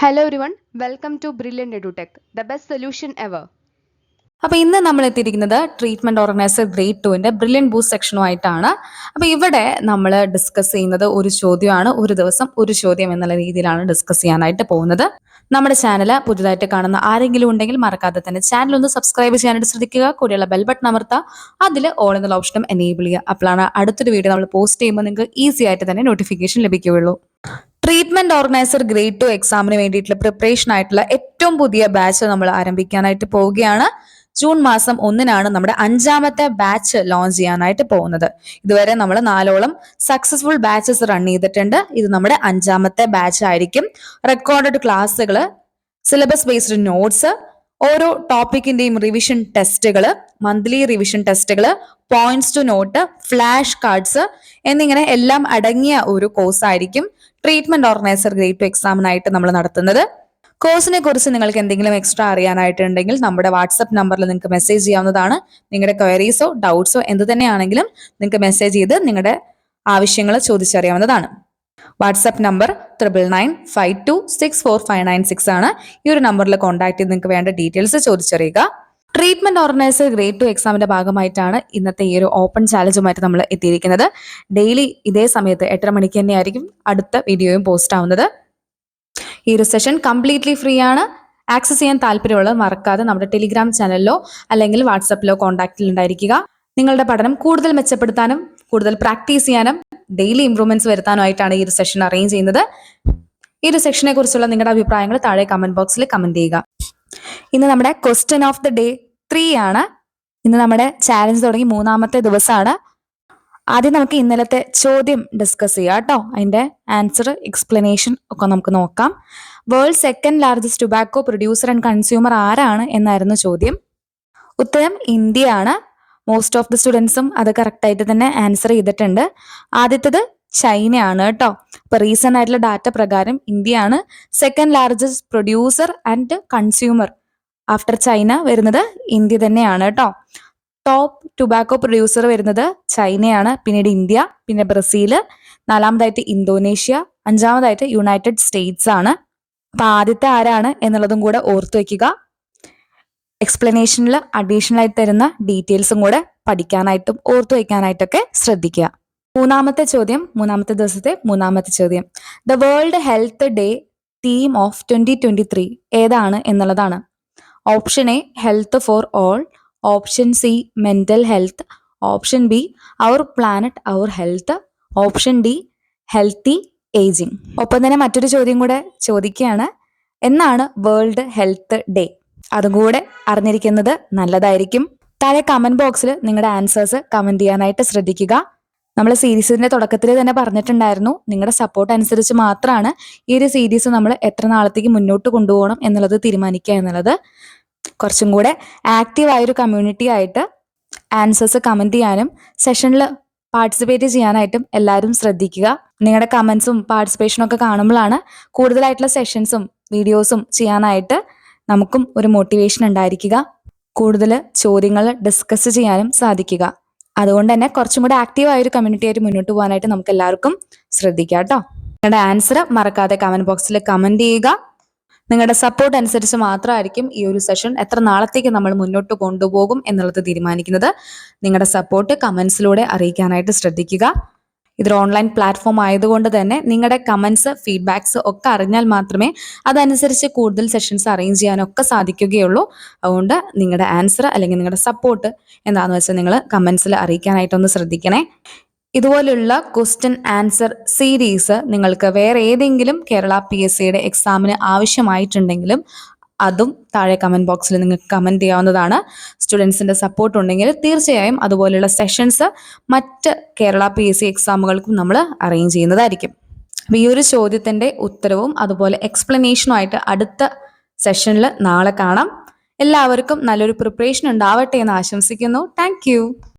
Hello one welcome to Brilliant Edutech the best solution ever അപ്പോൾ ഇന്ന് നമ്മൾ എത്തിയിരിക്കുന്നത് ട്രീറ്റ്മെന്റ് ഓർഗനൈസർ ഗ്രേഡ് ടുവിന്റെ ബ്രില്യൻ ബൂസ്റ്റ് സെക്ഷനുമായിട്ടാണ് അപ്പോൾ ഇവിടെ നമ്മൾ ഡിസ്കസ് ചെയ്യുന്നത് ഒരു ചോദ്യമാണ് ഒരു ദിവസം ഒരു ചോദ്യം എന്നുള്ള രീതിയിലാണ് ഡിസ്കസ് ചെയ്യാനായിട്ട് പോകുന്നത്. നമ്മുടെ ചാനൽ പുതുതായിട്ട് കാണുന്ന ആരെങ്കിലും ഉണ്ടെങ്കിൽ മറക്കാതെ തന്നെ ചാനൽ ഒന്ന് സബ്സ്ക്രൈബ് ചെയ്യാനായിട്ട് ശ്രദ്ധിക്കുക കൂടെയുള്ള ബെൽ ബട്ടൺ അമർത്തുക അതിൽ ഓൾ എന്നുള്ള ഓപ്ഷനും എനേബിൾ ചെയ്യുക. അപ്പോഴാണ് അടുത്തൊരു വീഡിയോ നമ്മൾ പോസ്റ്റ് ചെയ്യുമ്പോൾ നിങ്ങൾക്ക് ഈസി ആയിട്ട് തന്നെ നോട്ടിഫിക്കേഷൻ ലഭിക്കുകയുള്ളൂ. ട്രീറ്റ്മെന്റ് ഓർഗനൈസർ ഗ്രേഡ് ടു എക്സാമിന് വേണ്ടിയിട്ടുള്ള പ്രിപ്പറേഷൻ ആയിട്ടുള്ള ഏറ്റവും പുതിയ ബാച്ച് നമ്മൾ ആരംഭിക്കാനായിട്ട് പോവുകയാണ്. ജൂൺ മാസം ഒന്നിനാണ് നമ്മുടെ അഞ്ചാമത്തെ ബാച്ച് ലോഞ്ച് ചെയ്യാനായിട്ട് പോകുന്നത്. ഇതുവരെ നമ്മൾ നാലോളം സക്സസ്ഫുൾ ബാച്ചസ് റൺ ചെയ്തിട്ടുണ്ട്. ഇത് നമ്മുടെ അഞ്ചാമത്തെ ബാച്ച് ആയിരിക്കും. റെക്കോർഡഡ് ക്ലാസ്സുകൾ സിലബസ് ബേസ്ഡ് നോട്ട്സ് ഓരോ ടോപ്പിക്കിന്റെയും റിവിഷൻ ടെസ്റ്റുകൾ മന്ത്ലി റിവിഷൻ ടെസ്റ്റുകൾ points to note flash cards എന്നിങ്ങനെ എല്ലാം അടങ്ങിയ ഒരു കോഴ്സ് ആയിരിക്കും ട്രീറ്റ്മെന്റ് ഓർഗനൈസർ ഗ്രേഡ് ടു എക്സാമിനായിട്ട് നമ്മൾ നടത്തുന്നത്. കോഴ്സിനെ കുറിച്ച് നിങ്ങൾക്ക് എന്തെങ്കിലും എക്സ്ട്രാ അറിയാനായിട്ടുണ്ടെങ്കിൽ നമ്മുടെ വാട്സപ്പ് നമ്പറിൽ നിങ്ങൾക്ക് മെസ്സേജ് ചെയ്യാവുന്നതാണ്. നിങ്ങളുടെ ക്വയറീസോ ഡൗട്ട്സോ എന്ത് തന്നെയാണെങ്കിലും നിങ്ങൾക്ക് മെസ്സേജ് ചെയ്ത് നിങ്ങളുടെ ആവശ്യങ്ങൾ ചോദിച്ചറിയാവുന്നതാണ്. WhatsApp number triple nine five two six four five nine six ആണ്. ഈ ഒരു നമ്പറിൽ കോൺടാക്ട് ചെയ്ത് നിങ്ങൾക്ക് വേണ്ട ഡീറ്റെയിൽസ് ചോദിച്ചറിയുക. ട്രീറ്റ്മെന്റ് ഓർഗനൈസർ ഗ്രേഡ് ടു എക്സാമിന്റെ ഭാഗമായിട്ടാണ് ഇന്നത്തെ ഈ ഒരു ഓപ്പൺ ചാലഞ്ചുമായിട്ട് നമ്മൾ എത്തിയിരിക്കുന്നത്. ഡെയിലി ഇതേ സമയത്ത് എട്ടര മണിക്ക് തന്നെയായിരിക്കും അടുത്ത വീഡിയോയും പോസ്റ്റ് ആവുന്നത്. ഈ ഒരു സെഷൻ കംപ്ലീറ്റ്ലി ഫ്രീ ആണ്. ആക്സസ് ചെയ്യാൻ താല്പര്യമുള്ളത് മറക്കാതെ നമ്മുടെ ടെലിഗ്രാം ചാനലിലോ അല്ലെങ്കിൽ വാട്സപ്പിലോ കോൺടാക്റ്റിൽ ഉണ്ടായിരിക്കുക. നിങ്ങളുടെ പഠനം കൂടുതൽ മെച്ചപ്പെടുത്താനും കൂടുതൽ പ്രാക്ടീസ് ചെയ്യാനും ഡെയിലി ഇംപ്രൂവ്മെന്റ്സ് വരുത്താനുമായിട്ടാണ് ഈ ഒരു സെഷൻ അറേഞ്ച് ചെയ്യുന്നത്. ഈ ഒരു സെക്ഷനെ കുറിച്ചുള്ള നിങ്ങളുടെ അഭിപ്രായങ്ങൾ താഴെ കമന്റ് ബോക്സിൽ കമന്റ് ചെയ്യുക. ഇന്ന് നമ്മുടെ question of the day three ആണ്. ഇന്ന് നമ്മുടെ ചാലഞ്ച് തുടങ്ങി മൂന്നാമത്തെ ദിവസമാണ്. ആദ്യം നമുക്ക് ഇന്നലത്തെ ചോദ്യം ഡിസ്കസ് ചെയ്യാം കേട്ടോ. അതിന്റെ ആൻസർ എക്സ്പ്ലനേഷൻ ഒക്കെ നമുക്ക് നോക്കാം. World second largest tobacco producer and consumer ആരാണ് എന്നായിരുന്നു ചോദ്യം. ഉത്തരം ഇന്ത്യയാണ്. മോസ്റ്റ് ഓഫ് ദി സ്റ്റുഡൻസും അത് കറക്റ്റ് ആയിട്ട് തന്നെ ആൻസർ ചെയ്തിട്ടുണ്ട്. ആദ്യത്തത് ചൈനയാണ് കേട്ടോ. ഇപ്പൊ റീസെന്റ് ആയിട്ടുള്ള ഡാറ്റ പ്രകാരം ഇന്ത്യയാണ് second largest producer and consumer after China വരുന്നത് ഇന്ത്യ തന്നെയാണ് കേട്ടോ. ടോപ്പ് ടുബാക്കോ പ്രൊഡ്യൂസർ വരുന്നത് ചൈനയാണ് പിന്നീട് ഇന്ത്യ പിന്നെ ബ്രസീൽ നാലാമതായിട്ട് ഇന്തോനേഷ്യ അഞ്ചാമതായിട്ട് യുണൈറ്റഡ് സ്റ്റേറ്റ്സ് ആണ്. അപ്പൊ ആദ്യത്തെ ആരാണ് എന്നുള്ളതും കൂടെ ഓർത്തു വെക്കുക. എക്സ്പ്ലനേഷനിൽ അഡീഷണൽ ആയിട്ട് തരുന്ന ഡീറ്റെയിൽസും കൂടെ പഠിക്കാനായിട്ടും ഓർത്തു വയ്ക്കാനായിട്ടൊക്കെ ശ്രദ്ധിക്കുക. മൂന്നാമത്തെ ചോദ്യം മൂന്നാമത്തെ ദിവസത്തെ മൂന്നാമത്തെ ചോദ്യം. The world health day theme of twenty twenty three ഏതാണ് എന്നുള്ളതാണ്. Option A health for all option C mental health option B our planet our health option D healthy ageing ഒപ്പം തന്നെ മറ്റൊരു ചോദ്യം കൂടെ ചോദിക്കുകയാണ്. എന്നാണ് വേൾഡ് ഹെൽത്ത് ഡേ അതും കൂടെ അറിഞ്ഞിരിക്കുന്നത് നല്ലതായിരിക്കും. താഴെ കമന്റ് ബോക്സിൽ നിങ്ങളുടെ ആൻസേഴ്സ് കമന്റ് ചെയ്യാനായിട്ട് ശ്രദ്ധിക്കുക. നമ്മൾ സീരീസിന്റെ തുടക്കത്തിൽ തന്നെ പറഞ്ഞിട്ടുണ്ടായിരുന്നു നിങ്ങളുടെ സപ്പോർട്ട് അനുസരിച്ച് മാത്രമാണ് ഈ ഒരു സീരീസ് നമ്മൾ എത്ര നാളത്തേക്ക് മുന്നോട്ട് കൊണ്ടുപോകണം എന്നുള്ളത് തീരുമാനിക്കുക എന്നുള്ളത്. കുറച്ചും കൂടെ ആക്റ്റീവ് ആയൊരു കമ്മ്യൂണിറ്റി ആയിട്ട് ആൻസേഴ്സ് കമന്റ് ചെയ്യാനും സെഷനിൽ പാർട്ടിസിപ്പേറ്റ് ചെയ്യാനായിട്ടും എല്ലാവരും ശ്രദ്ധിക്കുക. നിങ്ങളുടെ കമന്റ്സും പാർട്ടിസിപ്പേഷനും ഒക്കെ കാണുമ്പോഴാണ് കൂടുതലായിട്ടുള്ള സെഷൻസും വീഡിയോസും ചെയ്യാനായിട്ട് നമുക്കും ഒരു മോട്ടിവേഷൻ ഉണ്ടായിരിക്കുക. കൂടുതൽ ചോദ്യങ്ങൾ ഡിസ്കസ് ചെയ്യാനും സാധിക്കുക. അതുകൊണ്ട് തന്നെ കുറച്ചും കൂടെ ആക്റ്റീവ് ആയ ഒരു കമ്മ്യൂണിറ്റി ആയിട്ട് മുന്നോട്ട് പോകാനായിട്ട് നമുക്ക് എല്ലാവർക്കും ശ്രദ്ധിക്കാം കേട്ടോ. നിങ്ങളുടെ ആൻസർ മറക്കാതെ കമന്റ് ബോക്സിൽ കമന്റ് ചെയ്യുക. നിങ്ങളുടെ സപ്പോർട്ട് അനുസരിച്ച് മാത്രമായിരിക്കും ഈ ഒരു സെഷൻ എത്ര നാളത്തേക്ക് നമ്മൾ മുന്നോട്ട് കൊണ്ടുപോകും എന്നുള്ളത് തീരുമാനിക്കുന്നത്. നിങ്ങളുടെ സപ്പോർട്ട് കമന്റ്സിലൂടെ അറിയിക്കാനായിട്ട് ശ്രദ്ധിക്കുക. ഇതൊരു ഓൺലൈൻ പ്ലാറ്റ്ഫോം ആയതുകൊണ്ട് തന്നെ നിങ്ങളുടെ കമന്റ്സ് ഫീഡ്ബാക്സ് ഒക്കെ അറിഞ്ഞാൽ മാത്രമേ അതനുസരിച്ച് കൂടുതൽ സെഷൻസ് അറേഞ്ച് ചെയ്യാനൊക്കെ സാധിക്കുകയുള്ളൂ. അതുകൊണ്ട് നിങ്ങളുടെ ആൻസർ അല്ലെങ്കിൽ നിങ്ങളുടെ സപ്പോർട്ട് എന്താണെന്ന് വെച്ചാൽ നിങ്ങൾ കമന്റ്സിൽ അറിയിക്കാനായിട്ടൊന്ന് ശ്രദ്ധിക്കണേ. ഇതുപോലുള്ള ക്വസ്റ്റ്യൻ ആൻസർ സീരീസ് നിങ്ങൾക്ക് വേറെ ഏതെങ്കിലും കേരള പി എസ് സിയുടെ എക്സാമിന് ആവശ്യമായിട്ടുണ്ടെങ്കിലും അതും താഴെ കമന്റ് ബോക്സിൽ നിങ്ങൾക്ക് കമന്റ് ചെയ്യാവുന്നതാണ്. സ്റ്റുഡൻസിന്റെ സപ്പോർട്ട് ഉണ്ടെങ്കിൽ തീർച്ചയായും അതുപോലെയുള്ള സെഷൻസ് മറ്റ് കേരള പി എസ് സി എക്സാമുകൾക്കും നമ്മൾ അറേഞ്ച് ചെയ്യുന്നതായിരിക്കും. അപ്പം ഈ ഒരു ചോദ്യത്തിന്റെ ഉത്തരവും അതുപോലെ എക്സ്പ്ലനേഷനും ആയിട്ട് അടുത്ത സെഷനിൽ നാളെ കാണാം. എല്ലാവർക്കും നല്ലൊരു പ്രിപ്പറേഷൻ ഉണ്ടാവട്ടെ എന്ന് ആശംസിക്കുന്നു. താങ്ക്